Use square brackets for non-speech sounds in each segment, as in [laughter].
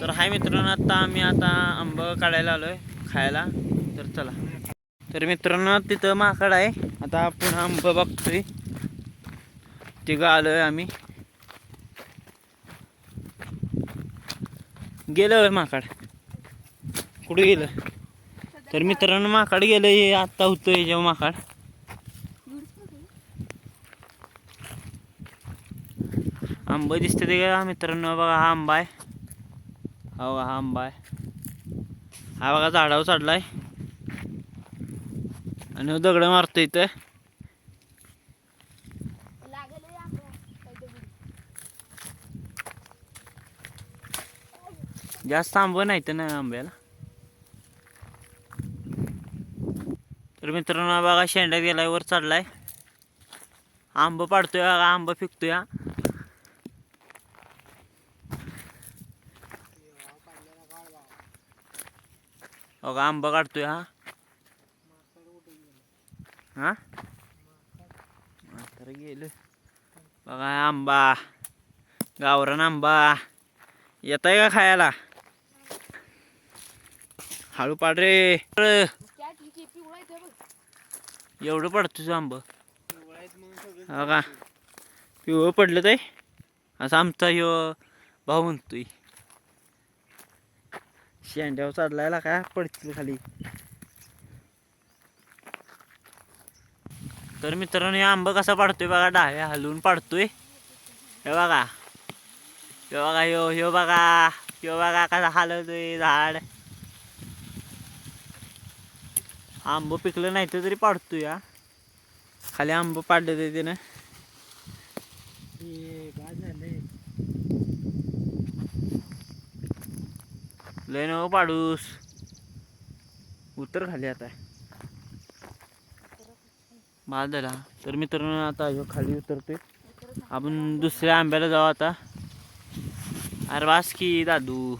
तर हाय मित्रांनो आता आम्ही आता आंब काढायला आलोय खायला. तर चला. तर मित्रांनो तिथं माकड आहे. आता आपण आंब बघतोय. तिघं आलोय आम्ही. गेलं माकड. कुठे गेलं? तर मित्रांनो माकड गेलं हे आत्ता होतोय जेव्हा माकड. आंब दिसते ते का मित्रांनो बघा हा आंबा आहे. हा बघा हा आंबा आहे. हा बघा झाडावर चढलाय. आणि दगड मारतो इथं. जास्त आंब नाही तर ना आंब्याला. तर मित्रांनो बघा शेंड्यात गेलाय वर चढलाय. आंब पाडतोय बघा आंब फिकतोय हा. बघा आंबा काढतोय हा. हा? तर गेलो. बघा आंबा. गावरान आंबा. येत आहे का खायला? हळू पाड रे. एवढं पडतो तुझं आंब. हा का पिवळं पडलं ते असं आमचा ह्यो भाऊ म्हणतोय. शेंड्यावर चढलायला काय पडतील खाली. तर मित्रांनो हे आंब कसा पाडतोय बघा डाव्या हलवून पाडतोय. हे बघा. हे बघा यो ह्यो बघा. ह्यो बघा कसा हलवतोय झाड. आंब पिकलं नाही तर तरी पाडतोय खाली आंब पाडलं ते त्यानं लय नको पाडूस. उत्तर खाली आता. बाद झाला. तर मित्रांनो आता ह्यो खाली उतरतोय. आपण दुसऱ्या आंब्याला जाऊ आता. अरे वास की दादू.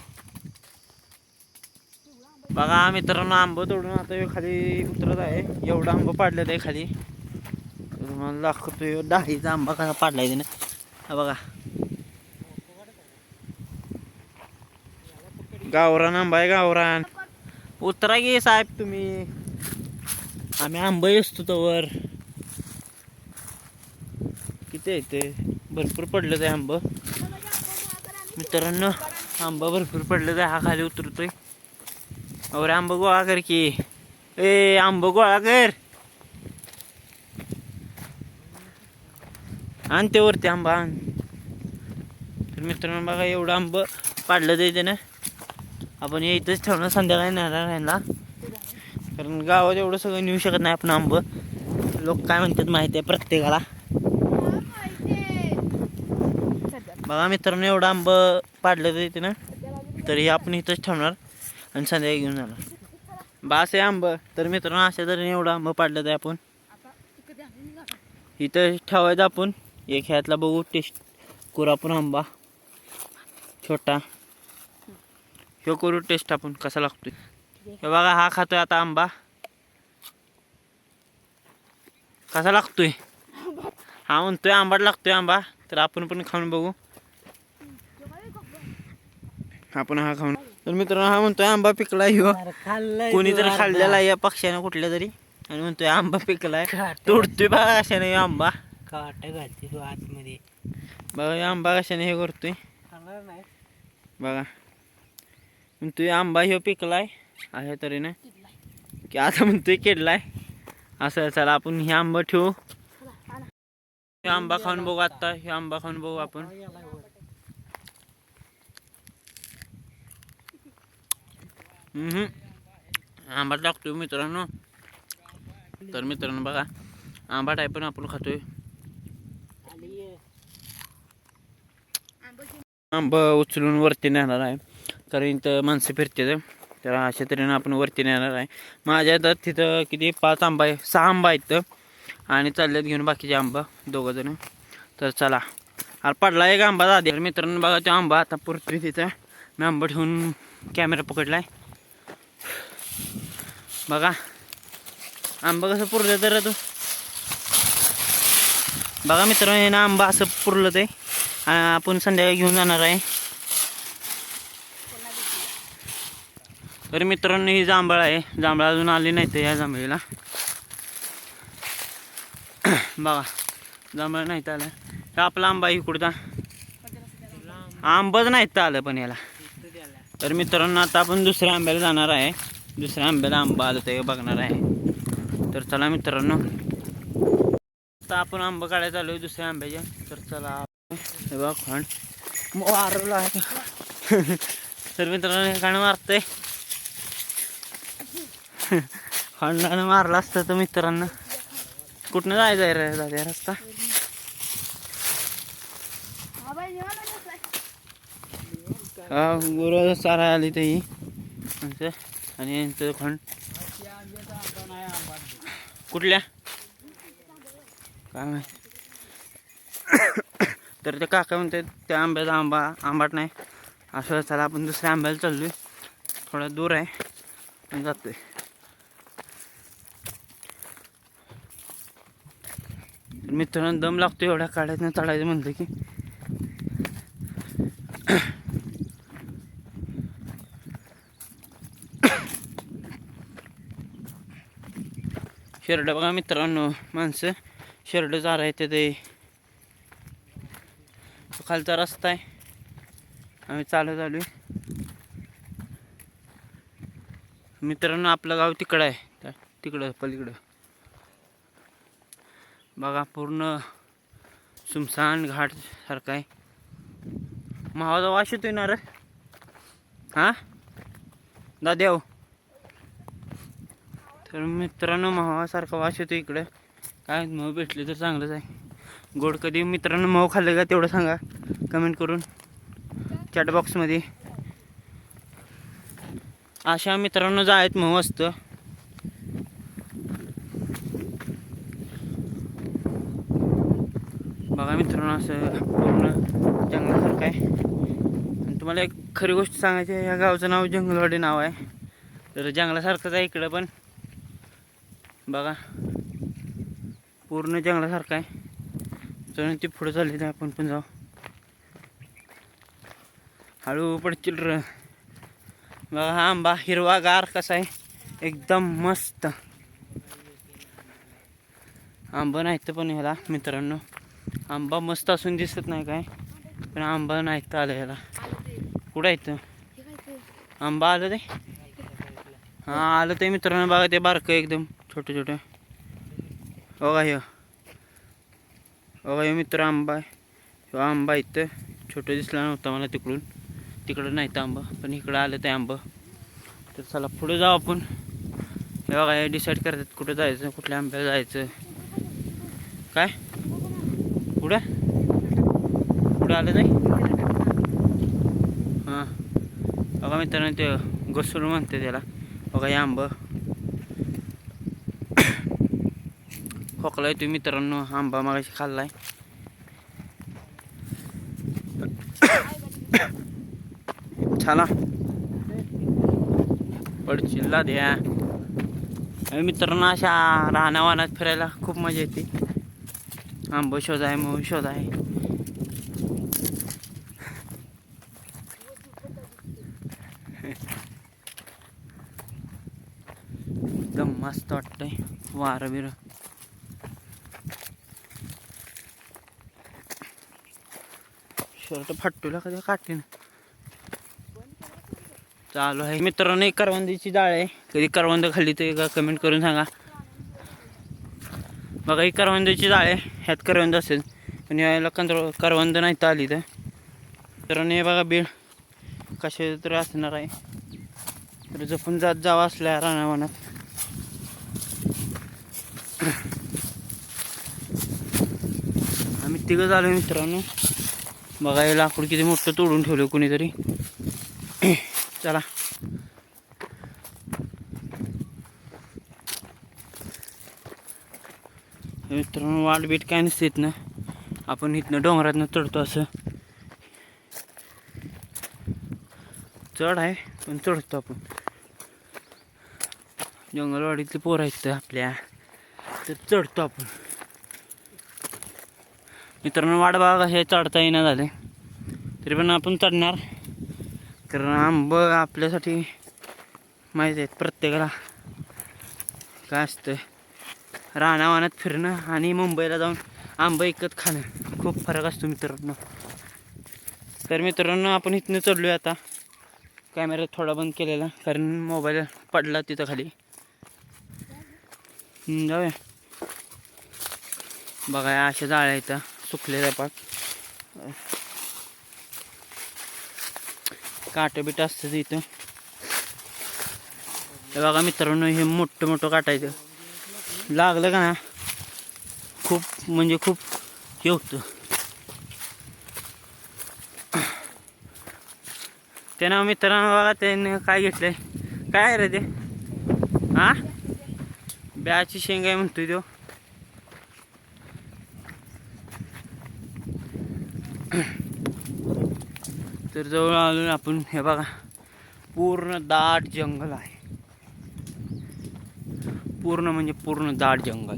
बघा मित्रांनो आंब तोडून आता ह्यो खाली उतरत आहे. एवढा आंब पाडलेत आहे खाली. तुम्हाला मला दाखवतोय ह्यो डाळीचा आंबा कसा पाडलाय त्याने. बघा. गावरान आंबा आहे गावरान. उतरा गे साहेब तुम्ही. आम्ही आंबा असतो तवर. किती आहे ते? भरपूर पडलं ते आंब. मित्रांनो आंबा भरपूर पडलं ते हा खाली उतरतोय. अरे आंबा गोळा कर की. ए आंब गोळा कर. आणते वरती आंबा आण. तर मित्रांनो बघा एवढं आंब पाडलं ते त्यानं. आपण हे इथंच ठेवणार संध्याकाळी नेणार ह्यांना कारण गावात एवढं सगळं नेऊ शकत नाही आपण आंब. लोक काय म्हणतात माहिती आहे प्रत्येकाला. बघा मित्रांनो एवढं आंब पाडलं तर इथे ना तर हे आपण इथंच ठेवणार आणि संध्याकाळी घेऊन जाणार. बास आहे आंब. तर मित्रांनो अशा तऱ्हेने एवढं आंब पाडलं तर आपण इथं ठेवायचं आपण. एक ह्यातला बघू टेस्ट कोरापूर आंबा. छोटा. ह्यो करू टेस्ट आपण कसा लागतोय? हे बघा हा खातोय आता आंबा. कसा लागतोय? हा म्हणतोय आंबाट लागतोय आंबा. तर आपण पण खाऊन बघू. आपण हा खाऊन तर मित्रांनो हा म्हणतोय आंबा पिकलाय ह्यो. कोणी तर खाल्लेला आहे या पक्ष्याने कुठल्या तरी. आणि म्हणतोय आंबा पिकलाय. तोडतोय बघा कशाने आंबा. काट घालते तू आतमध्ये. बघा आंबा कशाने हे करतोय. बघा. म्हणतोय आंबा ह्यो पिकलाय. अशा तऱ्हेने की आता म्हणतोय केडलाय. असं चला आपण हे आंबा ठेवू. हे आंबा खाऊन बघू आता. हे आंबा खाऊन बघू आपण. हम्म आंबाट मित्रांनो. तर मित्रांनो बघा आंबा टाय पण आपण खातोय. आंबा उचलून वरती नेणार आहे. कारण इथं माणसं फिरते तर अशा तऱ्हेनं आपण वरती नेणार आहे. माझ्या हातात तिथं किती? पाच आंबा आहे. सहा आंबा आहेत. आणि चालल्यात घेऊन बाकीचे आंबा. दोघं जण. तर चला. अरे पडला एक आंबा आधी मित्रांनो बघा तो आंबा आता पुरतोय तिथं. मी आंबा ठेवून कॅमेरा पकडलाय. बघा. आंबा कसं पुरलं तर तू. बघा मित्रांनो हे ना आंबा असं पुरलं ते आपण संध्याकाळी घेऊन जाणार आहे. तर मित्रांनो ही जांभळ आहे. जांभळ अजून आली नाही तर या जांभळीला. बघा जांभळ नाही तर आलं. हा आपला आंबा इकडचा. आंबच नाही तर आलं पण याला. तर मित्रांनो आता आपण दुसऱ्या आंब्याला जाणार आहे. दुसऱ्या आंब्याला आंबा आलं ते बघणार आहे. तर चला मित्रांनो. आता आपण आंबा काढायला चालू आहे दुसऱ्या आंब्याच्या. तर चला हे बघा खण मारला आहे. [laughs] तर मित्रांनो हे खाणं मारतंय? खंडानं मारला असतं तर मित्रांनो. कुठनं जायचं आहे रे? दादा रस्ता. हा गुरु चारा आली ते आणि यांचं खंड. कुठल्या? काय माहिती. तर ते काका म्हणते त्या आंब्याचा आंबा आंबाट नाही. असं चला आपण दुसऱ्या आंब्याला चाललोय. थोडा दूर आहे. जातोय. मित्रांनो दम लागतो एवढ्या काढायचं चढायचं म्हणलं की. शेरडं बघा मित्रांनो माणसं. शेरडं चारायचं ते खालचा रस्ता आहे. आम्ही चालत चालू मित्रांनो आपलं गाव तिकडं आहे. त्या- तिकडं पलीकडं. बघा पूर्ण सुमसान घाट सारखा आहे. मावाचा वास येतो ना हा? हां. दाद्याव हो. तर मित्रांनो मावासारखा वास येतो इकडं. काय मऊ भेटले तर चांगलंच आहे. गोड कधी मित्रांनो मऊ खाल्लं का तेवढं सांगा. कमेंट करून. चॅट बॉक्समध्ये अशा मित्रांनो जायत मऊ असतं. बघा मित्रांनो असं पूर्ण जंगलासारखं आहे. आणि तुम्हाला एक खरी गोष्ट सांगायची आहे या गावचं नाव जंगलवाडी नाव आहे. तर जंगलासारखंच आहे इकडं पण. बघा पूर्ण जंगलासारखं आहे. चल ती पुढं चालली तर आपण पण जाऊ. हळू पडतील र. बघा हा आंबा हिरवागार कसा आहे. एकदम मस्त. आंबा नाही तर पण ह्याला मित्रांनो. आंबा मस्त असून दिसत नाही काय. पण आंबा नाही तर आलं याला? कुठं आहे इथं आंबा आलं ते? हां आलं ते मित्रांनो. बघा ते बारकं एकदम छोटे छोटे. बघा ह्यो बघा ह्यो मित्र आंबा आहे. ह्यो आंबा इथं छोटं दिसला नव्हता मला तिकडून. तिकडं नाही तर आंबा पण इकडं आलं ते आंबा. तर चला पुढे जाऊ आपण. हे बघा हे डिसाईड करतात कुठं जायचं कुठल्या आंब्याला जायचं. काय पुढं पुढं आलं नाही? हां. बघा मित्रांनो ते घसरून म्हणते त्याला. बघा हे आंब. खोकला तुम्ही मित्रांनो आंबा मागाशी खाल्लाय. छाला पडचिल्ला द्या. मित्रांनो अशा राहण्यावानात फिरायला खूप मजा येते. आंबो शोध आहे मऊ शोध आहे एकदम मस्त वारं बिरं. शर्ट फाटूला कधी काटेन चालू आहे. मित्रांनो एक करवंदीची डाळ आहे. कधी करवंद खाल्ली तर का कमेंट करून सांगा. बघा ही करवंदीची डाळ आहे. ह्यात करवंद असेल. पण याला कंत्र करवंद नाही तर आली तर. मित्रांनो हे बघा बीड कसे तरी असणार आहे. तर जपून जात जावं असल्या रानावनात. आम्ही तिघं झालो मित्रांनो. बघा हे लाकूड किती मोठं तोडून ठेवलं कोणीतरी. चला. मित्रांनो वाट बीट काय नसते इथनं. आपण इथनं डोंगरातनं चढतो असं. चढ आहे पण चढतो आपण. जंगलवाडीतले पोरं आहेत आपल्या. तर चढतो आपण. मित्रांनो वाट बघा हे चढता येईना झाले. तरी पण आपण चढणार. कारण आंब आपल्यासाठी माहिती आहेत प्रत्येकाला. काय असतं रानावानात फिरणं आणि मुंबईला जाऊन आंबा विकत खाणं. खूप फरक असतो मित्रांनो. तर मित्रांनो आपण इथनं चढलो आहे आता. कॅमेरा थोडा बंद केलेला कारण मोबाईल पडला तिथं खाली. जाऊया. बघा अशा जाळ्या इथं सुकलेल्या पाक काटं बिट असतं इथं. हे बघा मित्रांनो हे मोठं मोठं काटायचं लागलं का ना खूप म्हणजे खूप हे होतं. त्यानं मित्रांनो बघा त्याने काय घेतलंय? काय रे ते? हा? ब्याची शेंग आहे म्हणतोय तो. तर जवळ आलो आपण हे बघा पूर्ण दाट जंगल आहे. पूर्ण म्हणजे पूर्ण दाट जंगल.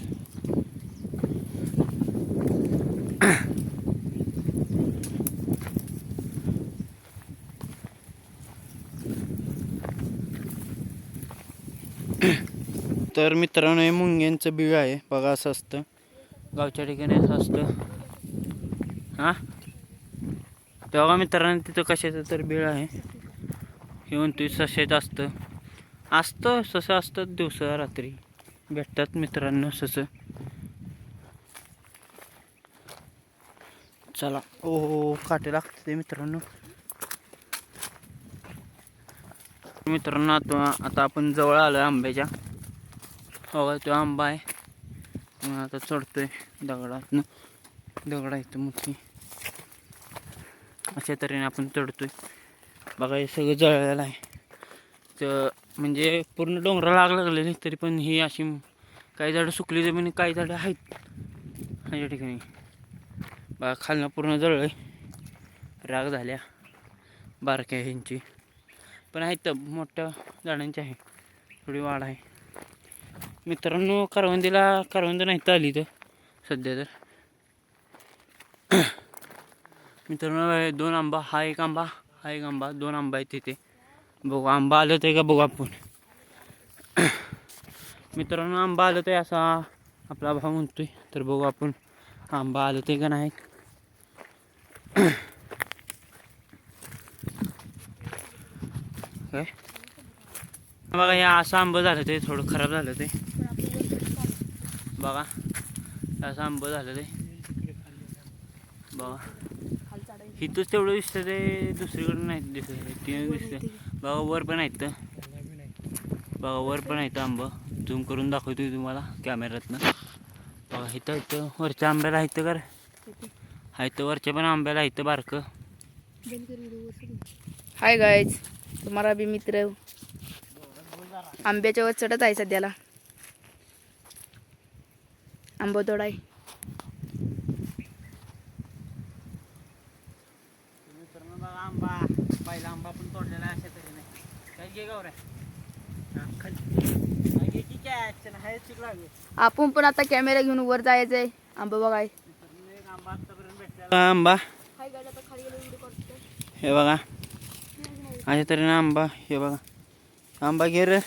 तर मित्रांनो हे मुंग्यांचं बिळ आहे. बघा असं असतं. गावच्या ठिकाणी असं असतं. हां? तेव्हा मित्रांनो तिथं कशाचं तर बिळ आहे. हे म्हणतोय सशेच असतं. असतं ससं असतं दिवसा रात्री भेटतात मित्रांनो ससं चला. ओ हो काटे लागते ते मित्रांनो. मित्रांनो आता आता आपण जवळ आलो आंब्याच्या. बघा तो आंबा आहे. मग आता चढतोय दगडातनं. दगड आहे मोठी. अशा तऱ्हेने आपण चढतोय. बघा हे सगळं जळलेलं आहे. तर म्हणजे पूर्ण डोंगराला आग लागलेली तरी पण ही अशी काही झाडं सुकली जमीन काही झाडं आहेत. ह्याच्या ठिकाणी. बघा खालनं पूर्ण जळलं राग झाल्या. बारक्या ह्यांची. पण आहेत तर मोठ्या झाडांची आहे. थोडी वाढ आहे. मित्रांनो करवंदीला करवंद नाही तर आली तर सध्या तर. [coughs] मित्रांनो दोन आंबा हा एक आंबा हा एक आंबा दोन आंबा आहेत तिथे बघू आंबा आलं तर का बघू आपण. [coughs] मित्रांनो आंबा आलं तर असा आपला भाव म्हणतोय. तर बघू आपण आंबा आलं ते का नाही. [coughs] काय बघा हे असं आंबं झालं ते थोडं खराब झालं ते. बघा असं आंबं झालं ते. बघा. इथंच तेवढं दिसतं ते दुसरीकडे नाही दिसत ते दिसतं. बघा वर पण आहेत बघा वर पण आहेत आंबं. झूम करून दाखवतोय तुम्हाला कॅमेऱ्यातनं. बघा इथं इथं वरच्या आंब्याला आहेत कर आहेत वरच्या पण आंब्याला आहेत बारकं. हाय गायज तुम्हाला बी मित्र आंब्याच्या वर चढत आहे सध्याला. आंबा तोडाय मित्रांनो बघा आंबा पहिला आंबा पण तोडलेला आहे अशा काय आहे लागेल. आपण पण आता कॅमेरा घेऊन वर जायचंय. आंबा बघाय. आंबा. हे बघा. अशा तऱ्हेने आंबा हे बघा. आंबा घे रे.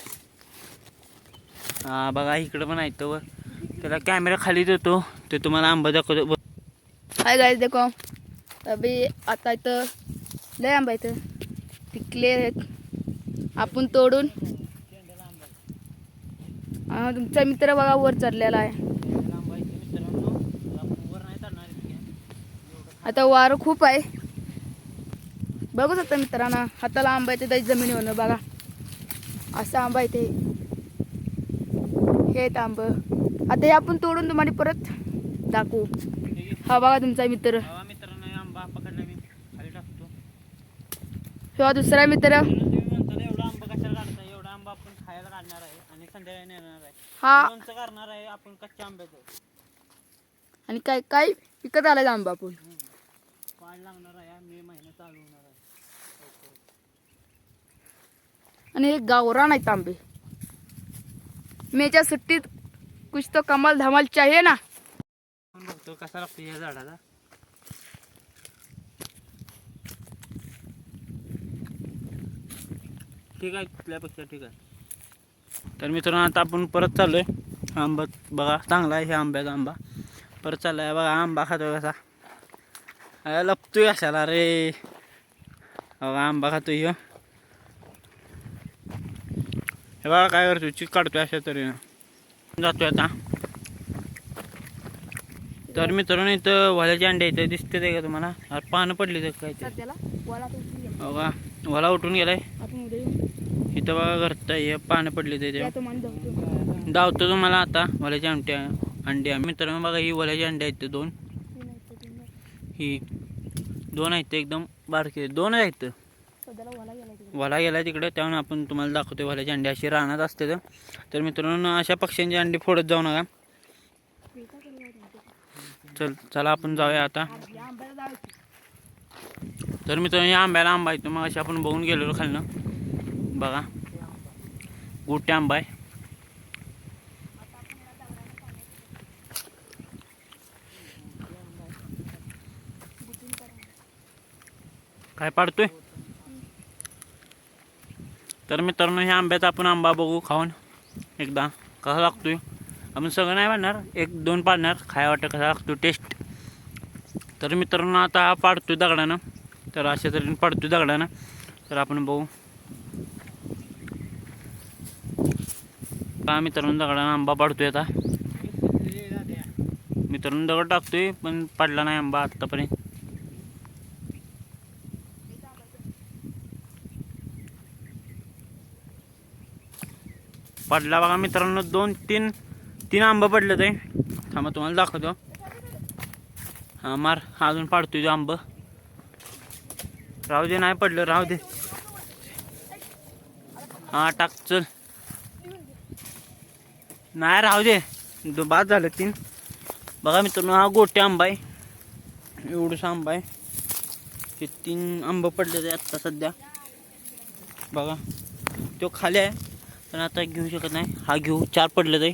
बघा इकडं पण आहेत वर त्याला कॅमेरा खाली देतो. ते तुम्हाला आंबा दाखवतो. हाय गायज देखो. अभी आता इथं लय आंबा इथं पिकले आहेत. आपण तोडून. तुमचा मित्र बघा वर चढलेला आहे. आता वारं खूप आहे. बघूच आता मित्रांना हाताला आंबा येते त्याची जमिनीवर बघा. असा आंबा येते हे आहेत आंब आता हे आपण तोडून तुम्हाला परत दाखवू. हा बघा तुमचा मित्र. मित्रांनो आंबा पकडला मी खाली टाकतो. किंवा दुसरा मित्र. तुम्ही म्हणता एवढा आंबा कशाला काढता? एवढा आंबा आपण खायला काढणार आहे आणि हा. काय काय विकत आलाय आंबा आपण? पाणी आणि हे गावरान आहेत आंबे. मेच्या सुट्टीत कुछ तो कमाल धमाल चाहिए ना. आपण बघतो कसा लागतो या झाडाला? ठीक आहे कुठल्यापेक्षा ठीक आहे. तर मित्रांनो आता आपण परत चाललोय. आहे आंबा बघा चांगला आहे हे आंब्याचा आंबा. परत चाललाय. आहे बघा आंबा खातोय कसा. अरे लपतोय कशाला रे? आंबा खातोय ह्यो. हे बघा काय करतोय चिक काढतोय अशा तऱ्हेनं. जातोय आता. तर मित्रांनो इथं वाल्याचे अंडे इथं दिसते ते का तुम्हाला? पानं पडली तर काय ते? सध्याला वाला उठून गेलाय. इथं बघा घरत हे पानं पडली ते धावतो. तुम्हाला आता वल्याचे अंडे अंडे मित्रांनो बघा ही वल्याचे अंडे आहेत ते दोन. ही दोन आहेत ते एकदम बारके. दोन आहेत. वाला वला गेला तिकडे त्यामुळे आपण तुम्हाला दाखवतो वल्याची अंडी. अशी रानात असते तर. मित्रांनो अशा पक्ष्यांचे अंडी फोडत जाऊ नका. चल चला आपण जाऊया आता. तर मित्रांनो या आंब्याला आंबा आहे. मग अशी आपण बघून गेलेलो खालनं. बघा. गोटे आंबा आहे. काय पाडतोय? तर मित्रांनो ह्या आंब्याचा आपण आंबा बघू खाऊन एकदा. कसा लागतोय? आपण सगळं नाही पाडणार एक दोन पाडणार. खाय वाटतं कसा लागतो टेस्ट तर मित्रांनो आता हा पाडतोय दगडानं. तर अशा तऱ्हेने पाडतो दगडानं. तर आपण बघू. का मित्रांनो दगडानं आंबा पाडतोय आता. मित्रांनो दगड टाकतोय पण पाडला नाही आंबा आत्तापर्यंत पडला बघा मित्रांनो दोन तीन तीन आंबा पडले ते थांबा तुम्हाला दाखवतो. हा मार अजून पाडतोय तो आंब. राहू दे नाही पडलं राहू दे. हा टाक चल. नाही राहू दे. दो बाद झालं तीन. बघा मित्रांनो हा गोटे आंबा आहे. एवढंसा आंबा आहे. हे तीन आंबं पडले ते आत्ता सध्या. बघा तो खाली आहे. पण आता घेऊ शकत नाही. हा घेऊ. चार पडलं ते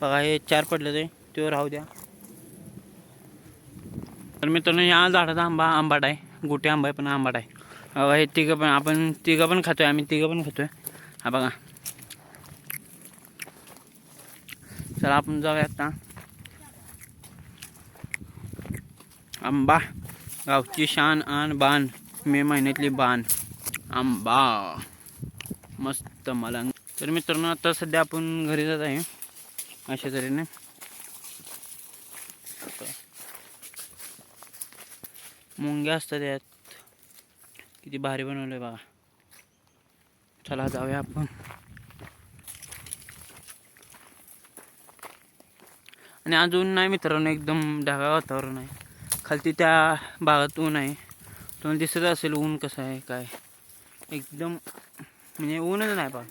बघा हे चार पडलं ते तो राहू द्या. तर मित्रांनो या झाडाचा आंबा आंबाट आहे. गोटे आंबा आहे पण आंबाट आहे. बघा हे तिघं पण आपण तिघं पण खातोय. आम्ही तिघं पण खातोय. हा बघा. चला आपण जाऊया आता. आंबा. गावची शान आण बाण मे महिन्यातली बाण आंबा. मस्त. मलंग. तर मित्रांनो आता सध्या आपण घरी जात आहे. अशा तऱ्हेने. मुंग्या असतात यात. किती भारी बनवलंय बघा. चला जाऊया आपण. आणि अजून नाही मित्रांनो एकदम ढगाळ वातावरण आहे. खालती त्या भागात ऊन आहे. तुम्हाला दिसत असेल ऊन कसं आहे काय. एकदम म्हणजे ऊनच नाही पण.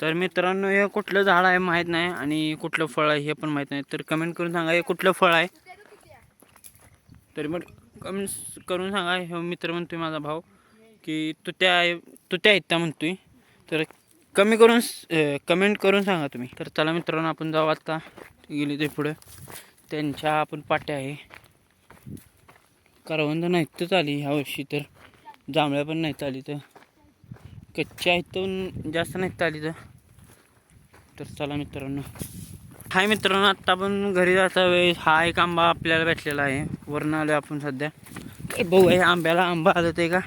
तर मित्रांनो हे कुठलं झाड आहे माहीत नाही आणि कुठलं फळ आहे हे पण माहीत नाही. तर कमेंट करून सांगा हे कुठलं फळ आहे? तरी मग कमेंट्स करून सांगा हे मित्र म्हणतोय माझा भाऊ की तू त्या तू त्या आहेत त्या म्हणतोय. तर कमी करून कमेंट करून सांगा तुम्ही. तर चला मित्रांनो आपण जाऊ आता. गेली ते पुढं. त्यांच्या आपण पाट्या आहे. करवंद नाहीतच चाली ह्या वर्षी तर. जांभळ्या पण नाहीत आली तर. कच्च्या आहेत तर जास्त नाहीत आली तर चला मित्रांनो. हाय मित्रांनो आत्ता आपण घरी जाता वेळेस हा एक आंबा आपल्याला भेटलेला आहे. वरून आलो आपण सध्या. बघू भाऊ हे आंब्याला आंबा आलं ते का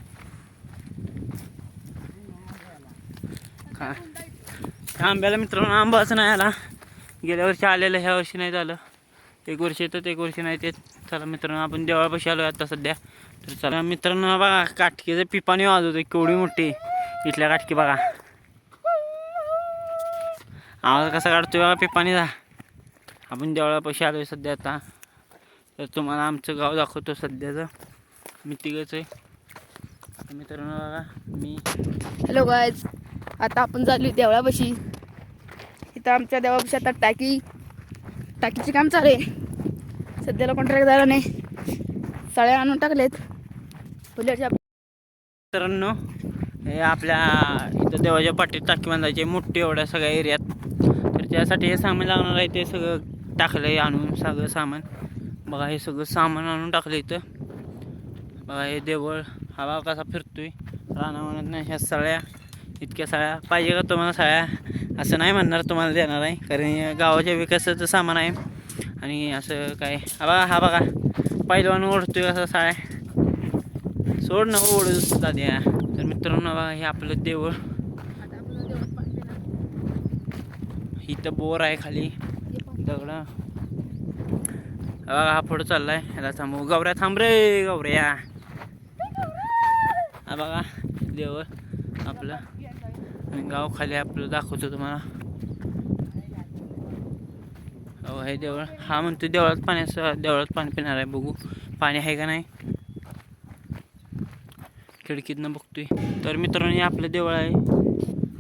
ह्या आंब्याला मित्रांनो आंबाच नाही आला. गेल्या वर्षी आलेलं ह्या वर्षी नाही झालं. एक वर्ष येतात एक वर्षी नाही ते चला मित्रांनो आपण देवळापाशी आलो आता सध्या. तर चला मित्रांनो बघा काटकीचं पिपाणी वाजवतो केवढी मोठी. इथल्या काटकी बघा. आवाज कसा काढतोय बघा पिपाणीचा आपण देवळापाशी आलो आहे सध्या आता. तर तुम्हाला आमचं गाव दाखवतो सध्याचं. मी तिघंच आहे. तर मित्रांनो बघा मी हॅलो गायज आता आपण चालू देवळापाशी. इथं आमच्या देवापाशी आता टाकी टाकीचे काम चालू आहे. सध्याला कॉन्ट्रॅक्ट झाला नाही. सळ्या आणून टाकलेत. फुल्याच्या मित्रांनो हे आपल्या इथं देवाच्या पाठीत टाकी बांधायची मोठी एवढ्या सगळ्या एरियात. तर त्यासाठी हे सामान लागणार आहे ते सगळं टाकलं आहे आणून सगळं सामान. बघा हे सगळं सामान आणून टाकलं इथं. बघा हे देवळ हा कसा फिरतोय. रानावनात ह्या सळ्या इतक्या साड्या पाहिजे का तुम्हाला साड्या असं नाही म्हणणार तुम्हाला देणार आहे कारण गावाच्या विकासाचं सामान आहे. आणि असं काय हा बघा हा बघा. पहिलवान ओढतोय असं साड्या सोड ना ओढू दाद्या. मित्रांनो बघा हे आपलं देऊळ इथं बोर आहे खाली. दगड. हा हा पुढं चाललाय. ह्याला थांबू गौऱ्या थांब रे गौऱ्या. हा बघा देऊळ आपलं. आणि गाव खाली आपलं दाखवतो तुम्हाला. हो हे देवळ. हा म्हणतो देवळात पाण्याचं देवळात पाणी पिणार आहे बघू. पाणी आहे का नाही? खिडकीतनं बघतोय. तर मित्रांनो हे आपलं देवळ आहे.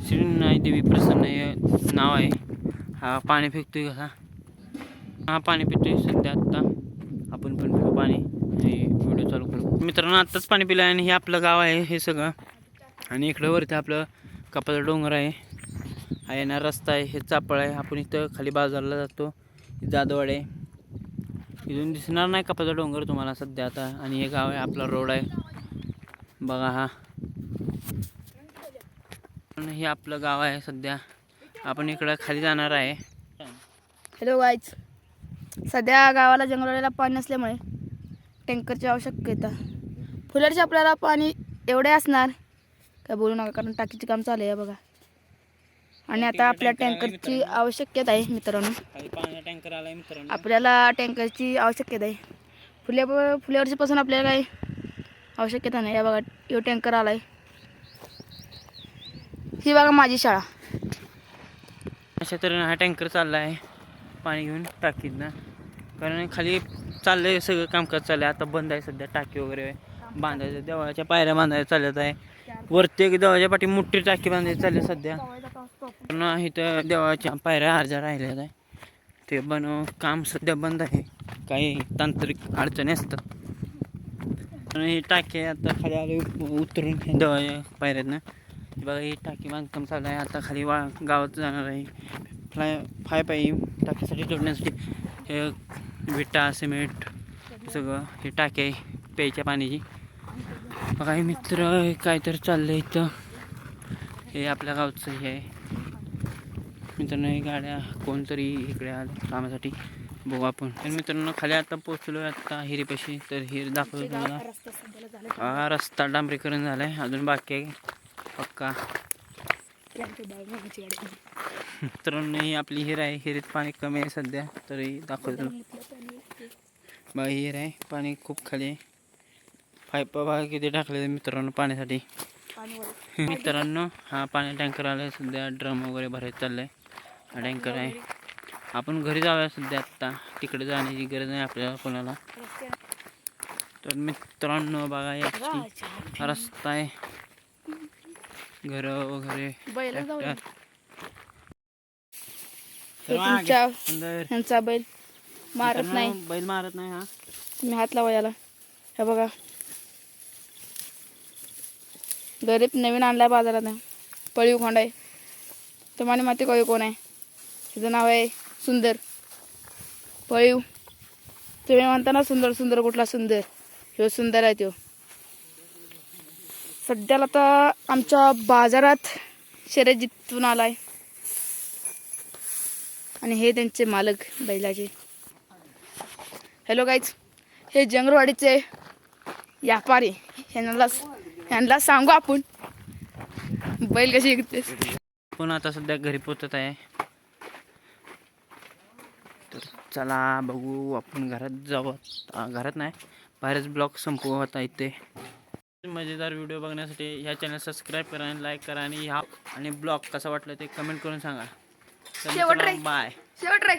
श्रीनाई देवी प्रसन्न हे नाव आहे. हा पाणी फेकतोय कसा हा पाणी पितोय सध्या आत्ता. आपण पण पिऊ पाणी. व्हिडिओ चालू करू. मित्रांनो आत्ताच पाणी पिलं आणि हे आपलं गाव आहे हे सगळं. आणि इकडं वरती आपलं कपाचा डोंगर आहे. हा येणार रस्ता आहे हे चापळ आहे. आपण इथं खाली बाजारला जातो. जादवाड आहे. इथून दिसणार नाही कपाचा डोंगर तुम्हाला सध्या आता. आणि हे गाव आहे आपला रोड आहे. बघा हा. हे आपलं गाव आहे सध्या. आपण इकडं खाली जाणार आहे. हॅलो गाईज सध्या गावाला जंगलाला पाणी नसल्यामुळे टँकरची आवश्यकता फुलरचे आपल्याला पाणी एवढे असणार. काय बोलू नका कारण टाकीचे काम चालू आहे बघा. आणि आता आपल्या टँकरची आवश्यकता आहे मित्रांनो. टँकर आपल्याला टँकरची आवश्यकता आहे. फुले फुलेवरच्यापासून आपल्याला काही आवश्यकता नाही. या बघा यो टँकर आला आहे ही बघा माझी शाळा. अशा तऱ्हेनं हा टँकर चालला आहे पाणी घेऊन टाकीतनं. कारण खाली चाललं आहे सगळं कामकाज चाललं आहे आता बंद आहे सध्या टाकी वगैरे. बांधायचं देवाच्या पायऱ्या बांधायला चालत आहे. वरती एक देवाच्या पाठी मोठी टाकी बांधायची चालली आहे सध्या. पण इथं देवाच्या पायऱ्या अर्ध्या राहिल्या आहे ते बनव काम सध्या बंद आहे. काही तांत्रिक अडचणी असतात. हे टाकी आता खाली आले उतरून. हे देवाच्या पायऱ्यातनं बघा ही टाकी बांधकाम चालू आहे. आता खाली वा गावात जाणार आहे. फ्लाय फाय पाई टाकीसाठी जोडण्यासाठी. हे विटा सिमेंट सगळं हे टाकी आहे. प्यायच्या पाण्याची. बघा हे मित्र काय तर चाललंय इथं. हे आपल्या गावचं हे आहे. मित्रांनो हे गाड्या कोणतरी इकडे आलं कामासाठी. बघू आपण. तर मित्रांनो खाली आता पोचलो आता हिरीपाशी. तर हिर दाखवतो तुम्हाला. हा रस्ता डांबरीकरण झालाय. अजून बाकी आहे. पक्का. मित्रांनो ही आपली हिर आहे. हिरीत पाणी कमी आहे सध्या. तरी दाखवतो बघा हिर आहे. पाणी खूप खाली आहे. पाईप बघा किती टाकले मित्रांनो पाण्यासाठी. मित्रांनो हा पाणी टँकर आलाय सध्या. ड्रम वगैरे भरायचं चाललंय. हा टँकर आहे. आपण घरी जाऊया सध्या आत्ता तिकडे जाण्याची गरज नाही आपल्याला कोणाला. तर मित्रांनो बघा याची रस्ता आहे. घर वगैरे. ह्यांचा बैल मारत नाही. बैल मारत नाही हा. तुम्ही हात लावा याला. हे बघा. गरीब नवीन आणलाय बाजारात. पळीव खोंड आहे. तुम्हाला कवी कोण आहे? त्याचं नाव आहे सुंदर. पळीव. तुम्ही म्हणता ना सुंदर सुंदर कुठला सुंदर? ह्यो सुंदर आहे तो सध्याला तर आमच्या बाजारात शर्यत जितून आलाय. आणि हे त्यांचे मालक बैलाचे. हॅलो गाईज हे जंगलवाडीचे व्यापारी. ह्यांना ह्यांना सांगू आपण. बैल कशी विकते पण आता सध्या घरी पोचत आहे तर चला बघू आपण घरात जाऊ. घरात नाही बाहेरच ब्लॉग संपवू आता इथे मजेदार व्हिडिओ बघण्यासाठी ह्या चॅनल सबस्क्राईब करा आणि लाईक करा आणि ह्या आणि ब्लॉग कसा वाटला ते कमेंट करून सांगा. बाय शेवट रे